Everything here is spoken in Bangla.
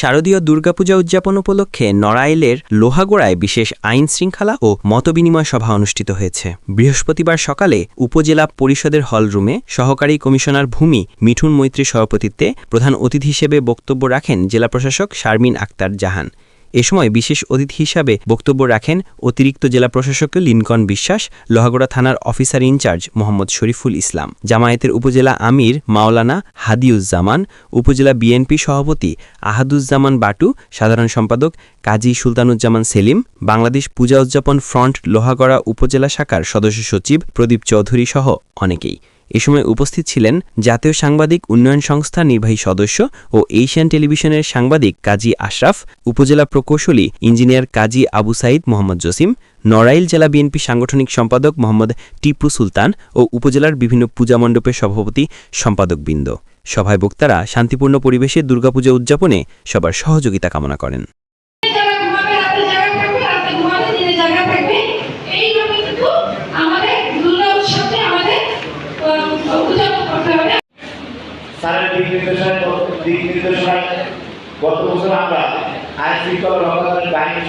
শারদীয় দুর্গাপূজা উদযাপন উপলক্ষে নড়াইলের লোহাগোড়ায় বিশেষ আইন শৃঙ্খলা ও মতবিনিময় সভা অনুষ্ঠিত হয়েছে। বৃহস্পতিবার সকালে উপজেলা পরিষদের হলরুমে সহকারী কমিশনার ভূমি মিঠুন মৈত্রীর সভাপতিত্বে প্রধান অতিথি হিসেবে বক্তব্য রাখেন জেলা প্রশাসক শারমিন আক্তার জাহান। এ সময় বিশেষ অতিথি হিসাবে বক্তব্য রাখেন অতিরিক্ত জেলা প্রশাসক লিনকন বিশ্বাস, লোহাগড়া থানার officer in charge Mohammad Shariful Islam, জামায়াতের উপজেলা আমির মাওলানা হাদিউজ্জামান, উপজেলা বিএনপি সভাপতি আহাদুজ্জামান বাটু, সাধারণ সম্পাদক কাজী সুলতানুজ্জামান সেলিম, বাংলাদেশ পূজা উদযাপন ফ্রন্ট লোহাগড়া উপজেলা শাখার সদস্য সচিব প্রদীপ চৌধুরী সহ অনেকেই। এ সময় উপস্থিত ছিলেন জাতীয় সাংবাদিক উন্নয়ন সংস্থা নির্বাহী সদস্য ও এশিয়ান টেলিভিশনের সাংবাদিক কাজী আশরাফ, উপজেলা প্রকৌশলী ইঞ্জিনিয়ার কাজী আবু সাইদ মোহাম্মদ জসিম, নড়াইল জেলা বিএনপি সাংগঠনিক সম্পাদক মোহাম্মদ টিপু সুলতান ও উপজেলার বিভিন্ন পূজা মণ্ডপের সভাপতি সম্পাদকবৃন্দ। সভায় বক্তারা শান্তিপূর্ণ পরিবেশে দুর্গাপূজা উদযাপনে সবার সহযোগিতা কামনা করেন। স্যারের দিক নির্দেশনায় দিক নির্দেশনায় গত বছর আমরা আইন শৃঙ্খলা রক্ষাকারী বাহিনী